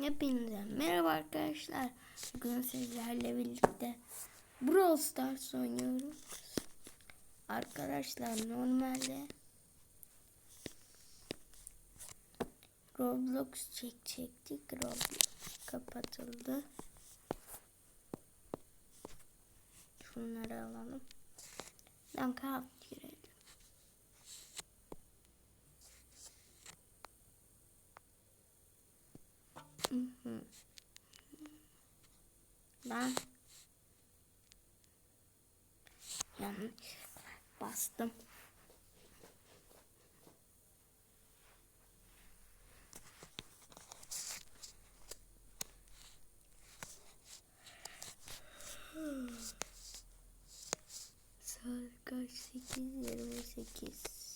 Hepinize merhaba arkadaşlar. Bugün sizlerle birlikte Brawl Stars oynuyoruz. Arkadaşlar normalde Roblox çekecektik. Roblox kapatıldı. Şunları alalım. Minecraft girelim. Ben yanlış bastım. Saat kaç? 8.28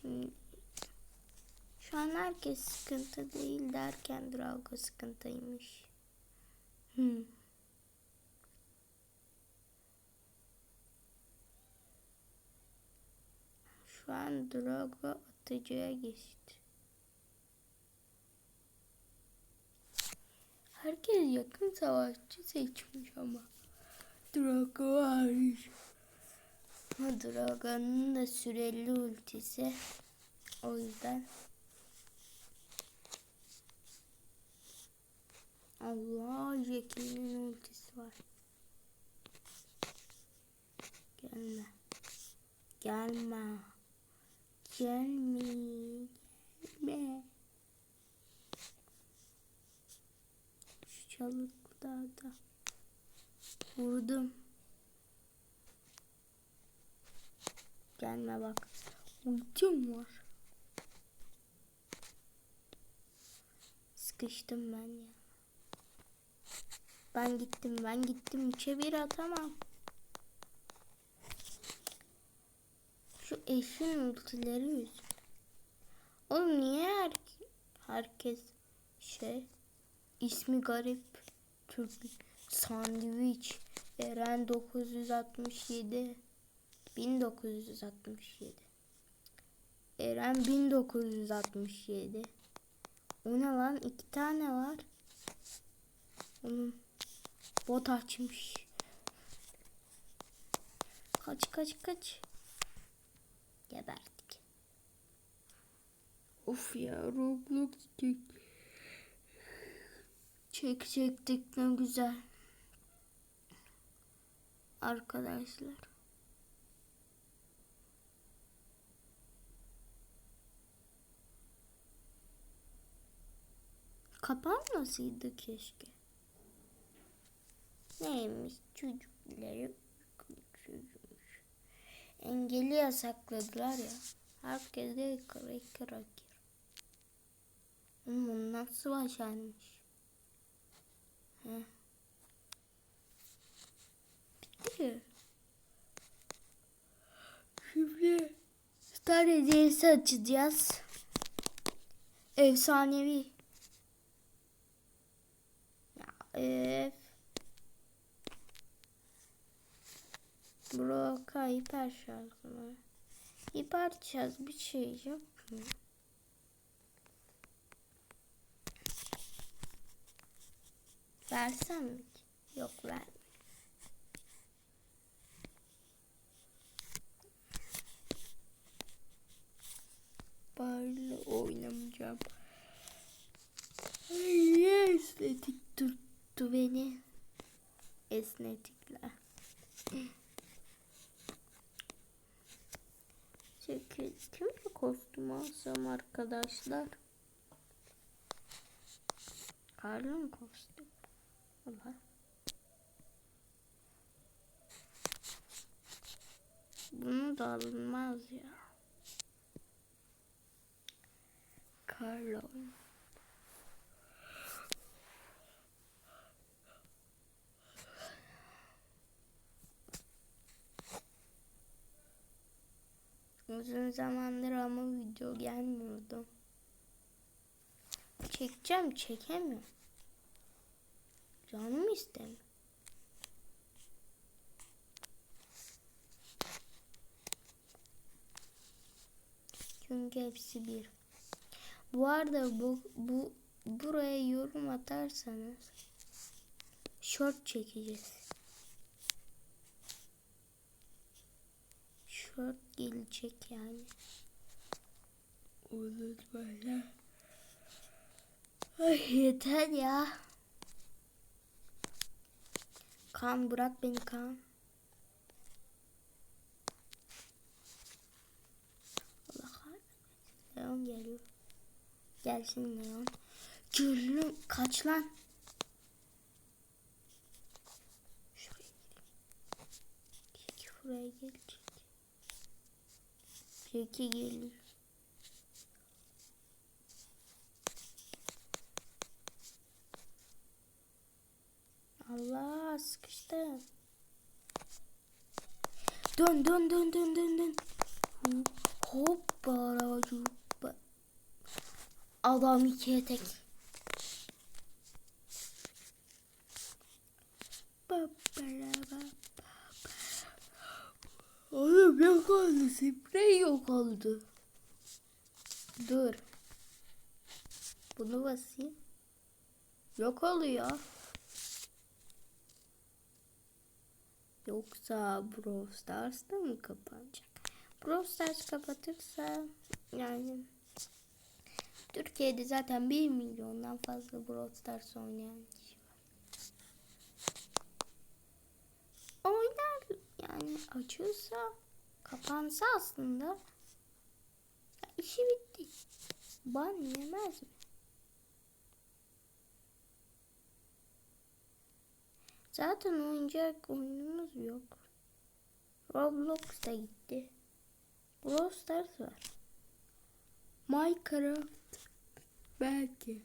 Şimdi şu an herkes sıkıntı değil derken Drago sıkıntıymış. Hmm. Şu an Drago atıcıya geçti. Herkes yakın savaşçı seçmiş ama. Drago hariç. Dragon'un da süreli ultisi. O yüzden. Allah Jackie'nin ultisi var. Gelme. Gelme. Gelme. Gelme. Şu çalıklarda vurdum. Gelme bak. Ultim var. Sıkıştım ben ya. Ben gittim ben gittim. Üçe bir atamam. Şu eşin ultileri yüzünden. Oğlum niye her, herkes şey ismi garip Türk sandviç Eren 967 1967 Eren 1967 O ne lan? iki tane var. Onun bot açmış. Kaç kaç kaç. Geberdik. Of ya Roblox çek. Çekecektik ne güzel. Arkadaşlar. Kapanmasaydı keşke. Neymiş çocukları çocukmuş. Engeli yasakladılar ya. Herkes de kır kır kır. Bunu nasıl başarmış? Heh. Bitti. Şimdi Star hediyesi açacağız. Efsanevi. Ya öf. Broka hiper şarj mı? Hiper şarj bir şey yok mu? Versem mi? Yok ver. Barla oynamayacağım. Ay, esnetik tuttu beni. Esnetikler. Çekil. Kimle kostüm alsam arkadaşlar? Karlın kostüm. Allah. Bunu da alınmaz ya. Carlo. Uzun zamandır ama video gelmiyordu. Çekeceğim çekemiyorum. Canım istemiyor. Çünkü hepsi bir. Bu arada bu, bu buraya yorum atarsanız short çekeceğiz. Short gelecek yani. Unutmayın. Ay yeter ya. Kan bırak beni kan. Allah kahretsin. Leon geliyor. Gelsin Leon. Gülüm kaç lan. Şuraya. Peki buraya gelecek. Peki geliyor. Allah sıkıştım. Dön dön dön dön dön dön. Hoppa hoppa. Adam ikiye tek. Yok oldu. Sprey yok oldu. Dur. Bunu basayım. Yok oluyor. Yoksa Brawl Stars da mı kapanacak? Brawl Stars kapatırsa yani Türkiye'de zaten 1 milyondan fazla Brawl Stars oynayan kişi var. Oynar yani açılsa kapansa aslında ya işi bitti. Ban yemez mi? Zaten oyuncak oyunumuz yok. Roblox da gitti. Brawl Stars var. Minecraft belki.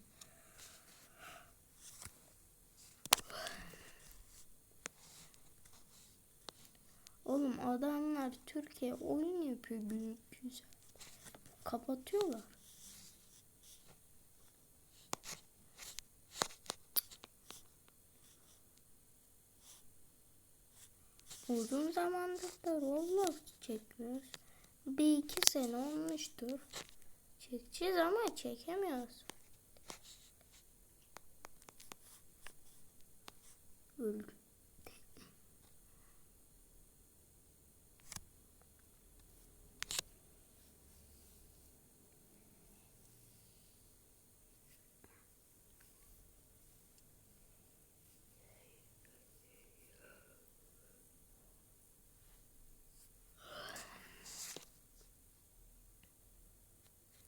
Oğlum adamlar Türkiye oyun yapıyor büyük güzel. Kapatıyorlar. Uzun zamandır da Roblox çekmiyoruz. Bir iki sene olmuştur. Çekeceğiz ama çekemiyoruz. Öldüm.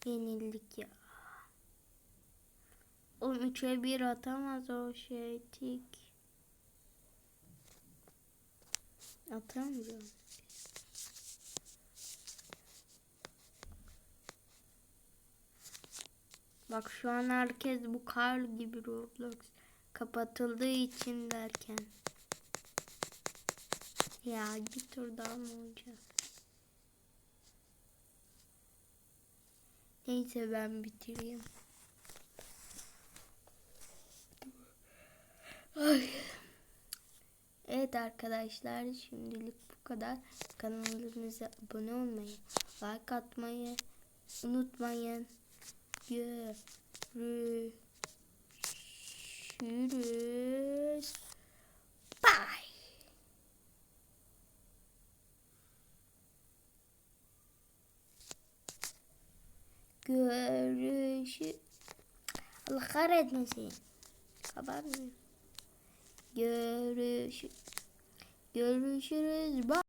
Yenildik ya. Oğlum 3'e 1 atamaz o şey tik. Atamıyor. Bak şu an herkes bu kar gibi Roblox kapatıldığı için derken. Ya tur daha mı olacak? Neyse ben bitireyim. Ay. Evet arkadaşlar şimdilik bu kadar. Kanalımıza abone olmayı, like atmayı unutmayın. Görüşürüz. Bye. Görüşü Allah kahretmesin. Kabarmıyor. Görüş Görüşürüz. Bye.